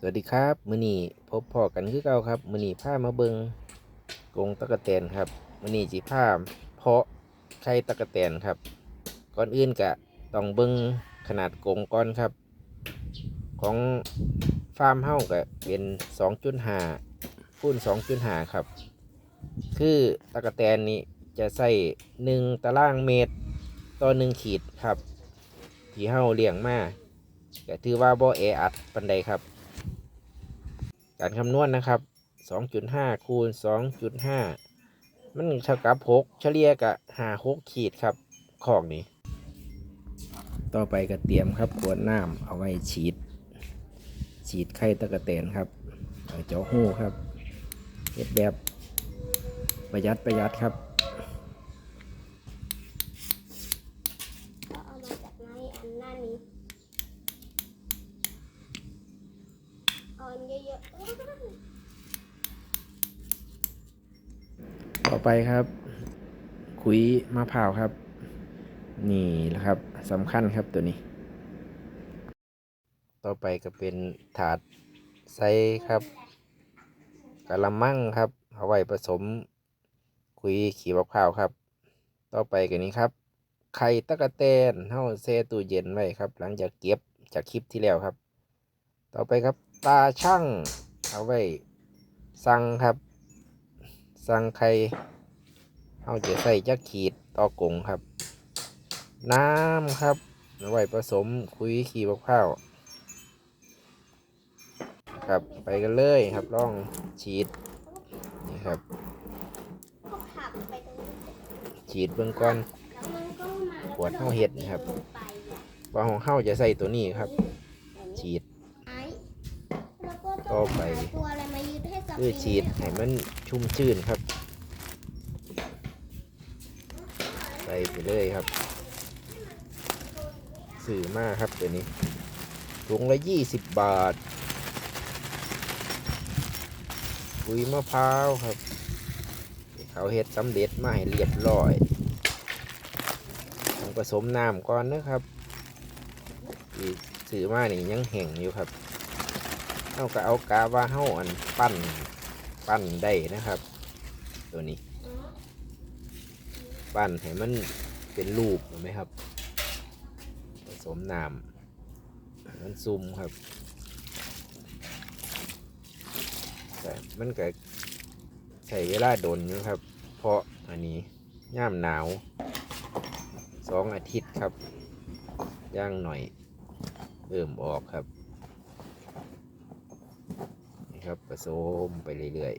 สวัสดีครับ มือนี้พบพ่อกันคือเก่าครับ มือนี้ามาเบิงกงตะกะแตนครับ มือนี้สิพาเพาะไข่ตะกะแตนครับ ก่อนอื่นก็ต้องเบิงขนาดกงก่อนครับ ของฟาร์มเฮ้าก็เป็น2.5คูณ2.5ครับ คือตะกะแตนนี้จะใส่1ตารางเมตรต่อ1ขีดครับ ที่เฮ้าเลี้ยงมาก็ถือว่าบ่แออัดปานใดครับ การคำนวณนะครับ2.5คูณ2.5 มันเท่ากับ6เฉลี่ยกับหา6ขีดครับของนี้ ต่อไปก็เตรียมครับขวดน้ำเอาไว้ฉีด ฉีดไข่ตะกะเตนครับเอาเจาะหูครับเฮ็ดแบบประหยัดประหยัดครับ เราเอามาจากไหนอันหน้านี้เอาอันเยอะๆเอ้ย ต่ อไปครับขุยมะพร้าวครับ นี่แหละครับสำคัญครับตัวนี้ ต่อไปก็เป็นถาดใส่ครับกะละมังครับ เอาไว้ผสมขุยขีมะพร้าวครับ ต่อไปกันนี้ครับไข่ตะกะแตนเฮาแช่ตู้เย็นไว้ครับ หลังจากเก็บจากคลิปที่แล้วครับ ต่อไปครับ ตาช่างเอาไว้สั่งครับ สั่งไข่เอาจะใส่จักขีดต่อกงครับ น้ำครับเอาไว้ผสมคุยขีมะพร้าวครับไปกันเลยครับลองฉีดนี่ครับก็ขับไปตรงนี้เสร็จฉีดเบื้องก้อนแล้วมันก็มาแล้วขวดเท่าเห็ดนะครับลงไปอะว่าของเฮาจะใส่ตัวนี้ครับแบบนี้ฉีดไอ้แล้วก็ต่ต้อองไป คือฉีดให้มันชุ่มชื่นครับ ใส่ไปเลยครับ สื่อมากครับตัวนี้ถุงละยี่สิบบาทปุ๋ยมะพร้าวครับ เขาเฮ็ดสำเร็จมาให้เรียบร้อยต้องผสมน้ำก่อนนะครับสื่อมานี่ยังแห้งอยู่ครับเอาก็เอากาว่าเฮาอันปั้น ปั้นได้นะครับ ตัวนี้ ปั้นให้มันเป็นรูปเห็นไหมครับ ผสมน้ำมันซุ่มครับแต่มันก็ใช้เวลาโดนอยู่ครับ เพราะอันนี้ย่ามหนาวสองอาทิตย์ครับ ย่างหน่อยเริ่มออกครับ ครับผสมไปเรื่อย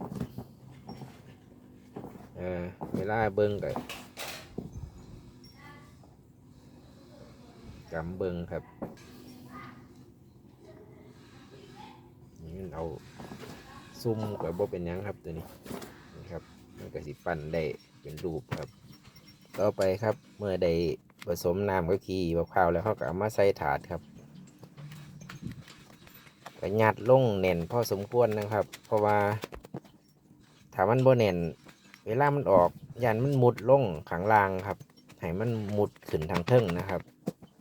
ๆเอ่อเวลาเบิ้งกับกำเบิ้งครับนี่เอาซุ่มกับบ่เป็นยังครับตัวนี้นี่ครับมันก็สิปั้นได้เป็นรูปครับ ต่อไปครับเมื่อได้ผสมน้ำกับขี้มะพร้าวแล้วเขาก็เอามาใส่ถาดครับ ก็ยัดลงแน่นพอสมควรนะครับ เพราะว่าถ้ามันบ่แน่น เวลามันออกยันมันมุดลงข้างลางครับให้มันมุดขึ้นทางเทิงนะครับ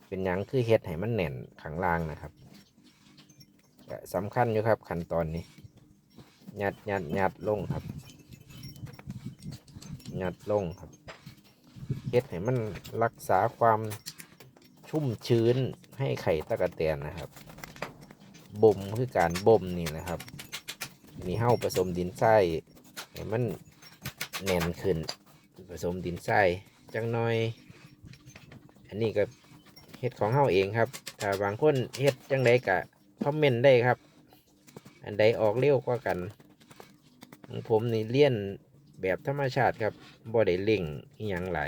เป็นยังคือเฮ็ดให้มันแน่นข้างลางนะครับสำคัญอยู่ครับขั้นตอนนี้ยัดยัดยัดลงครับยัดลงครับเฮ็ดให้มันรักษาความชุ่มชื้นให้ไข่ตะกะแตนนะครับ บ่มคือการบ่มนี่นะครับนี่เฮ้าผสมดินทรายให้มันแน่นขึ้น ผสมดินทรายจังน้อย อันนี้ก็เฮ็ดของเฮาเองครับ ถ้าบางคนเฮ็ดจังใดก็คอมเมนต์ได้ครับ อันใดออกเร็วกว่ากันผมนี่เลี่ยนแบบธรรมชาติครับบ่ได้เล่งอหยังหล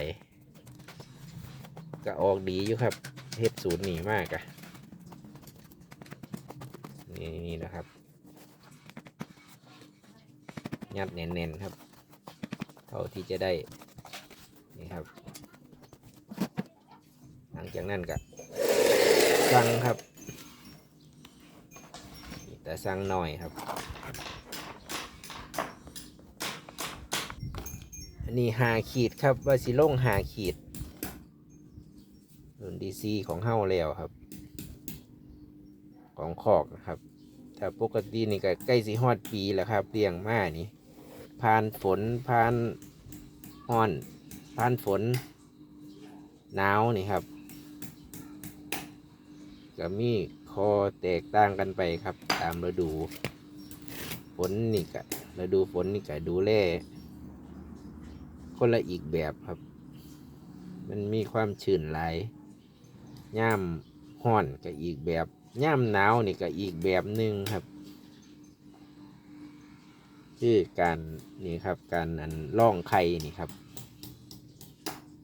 ก็ออกดีอยู่ครับเฮ็ดสูตรนี่มากอะ นี่นะครับ ยัดแน่นๆครับ เท่าที่จะได้ นี่ครับ หลังจากนั้นก็สั่งครับ แต่สั่งหน่อยครับ อันนี้หาขีดครับว่าสิลงหาขีดรุ่นดีซีของเฮาแล้วครับ ของคอกนะครับ ถ้าปกตินี่ก็ใกล้สิฮอดปีแล้วครับเลี้ยงมานี่ผ่านฝนผ่านฮ้อนผ่านฝนหนาวนี่ครับก็มีคอแตกต่างกันไปครับ ตามฤดู ฝนนี่ก็ฤดูฝนนี่ก็ดูแลคนละอีกแบบครับ มันมีความชื้นหลายย่ามห้อนก็อีกแบบ ย่มหนาวนี่ก็อีกแบบหนึ่งครับคือการนี่ครับการอันล่องไข่นี่ครับ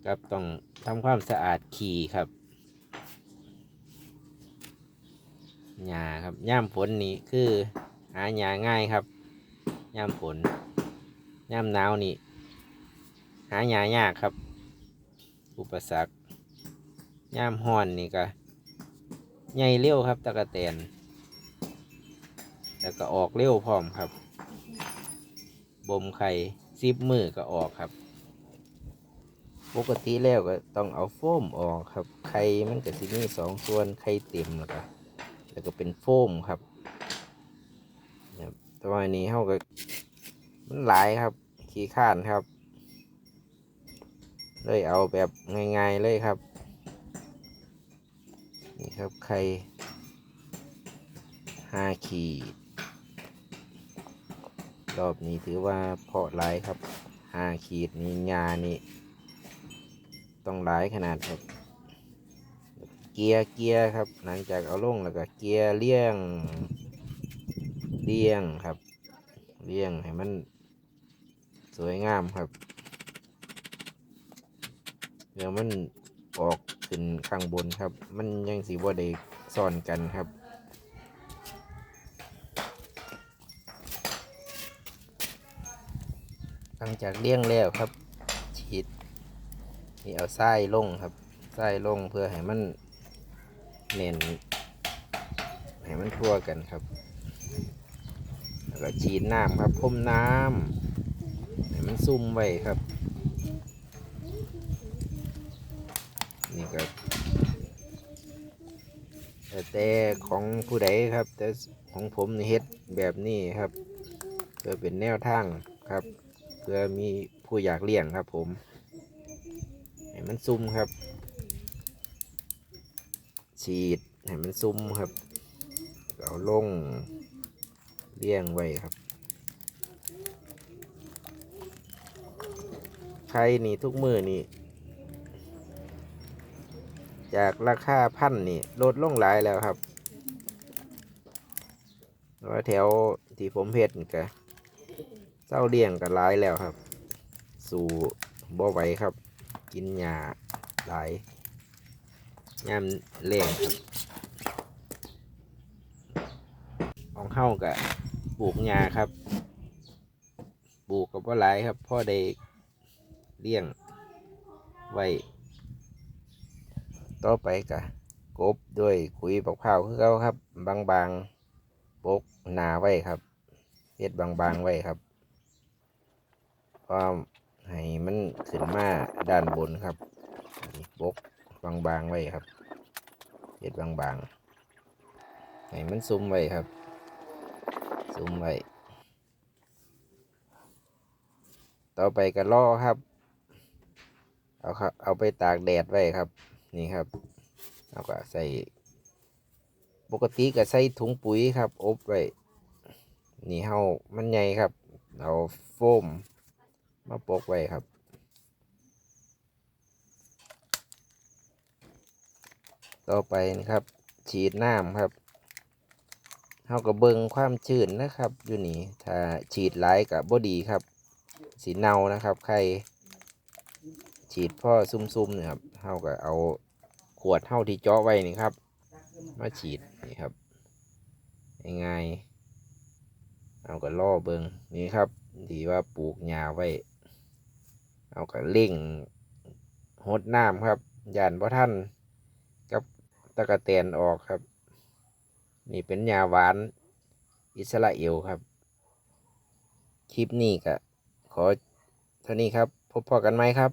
ครับต้องทำความสะอาดขี่ครับหญ้าครับย่มฝนนี่คือหาหญ้าง่ายครับย่มฝนย่มหนาวนี่หาหญ้ายากครับ อุปสรรคย่มห้อนนี่ก็ ใหญ่เร็วครับตะกะแตนแล้วก็ออกเร็วพร้อมครับ บ่มไข่ซิบมือก็ออกครับ ปกติแล้วก็ต้องเอาโฟมออกครับ ไข่มันก็สิมีสองส่วนไข่เต็มแล้วก็แล้วก็เป็นโฟมครับครับแต่ว่านี้เขาก็มันหลายครับ ขี้ข้านครับ เลยเอาแบบง่ายๆเลยครับ ครับ ไข่ห้าขีด รอบนี้ถือว่าเพาะหลายครับห้าขีดนี่งานี่ต้องหลายขนาดครับ เกียร์เกียร์ครับ หลังจากเอาลงแล้วก็เกียร์เลี้ยงเลี้ยงครับเลี้ยงให้มันสวยงามครับเดี๋ยวมัน ออกขึ้นข้างบนครับ มันยังสีบ่ได้ซ่อนกันครับหลังจากเลี้ยงแล้วครับ ฉีดนี่เอาไส้ลงครับไส้ลงเพื่อให้มันเน่นให้มันทั่วกันครับ แล้วก็ฉีดน้ำครับพ่มน้ำให้มันซุ่มไว้ครับ นี่ก็แต่ของผู้ใดครับ แต่ของผมเฮ็ดแบบนี้ครับ เพื่อเป็นแนวทางครับ เพื่อมีผู้อยากเลี้ยงครับผมให้มันซุ่มครับฉีดให้มันซุ่มครับเอาลงเลี้ยงไว้ครับใครนี่ทุกมือนี่ จากราคาพันนี่ลดลงหลายแล้วครับว่าแถวที่ผมเพชรนี่กะเศร้าเลี้ยงกันหลายแล้วครับ สู่บ่ไหวครับ กินหญ้าหลายยามเล่งครับของเข้ากะปลูกหญ้าครับปลูกกับว่าหลายครับพ่อได้เลี้ยงไว้ ต่อไปกะกบด้วยขุยปักเผาคือเขาครับ บางๆปกหนาไว้ครับเฮ็ดบางๆไว้ครับก็ให้มันขึ้นมาด้านบนครับนี่บกบางๆไว้ครับเห็ดบางๆให้มันซุ่มไว้ครับซุ่มไว้ต่อไปก็ล่อครับ เอาครับ เอาไปตากแดดไว้ครับ นี่ครับเอาก็ใส่ ปกติก็ใส่ถุงปุ๋ยครับ อบไว้นี่เฮามันใหญ่ครับ เอาโฟมมาปกไว้ครับต่อไปนะครับ ฉีดน้ำครับเฮาก็เบิงความชื้นนะครับ อยู่นี่ถ้าฉีดหลายกับบดีครับ สีเนานะครับใครฉีดพ่อซุ่มๆนี่ยครับ เฮาก็เอาขวดเฮาที่เจาะไว้นี่ครับ มาฉีดนี่ครับง่ายๆเอาก็ล่อเบิงนี่ครับที่ว่าปลูกหญ้าไว้ เอาก็เล่งหดน้ำครับยานพระท่านกับตะกะแตนออกครับ นี่เป็นยาหวานอิสราเอลครับ คลิปนี้ก็ขอเท่านี้ครับ พบพอกันไหมครับ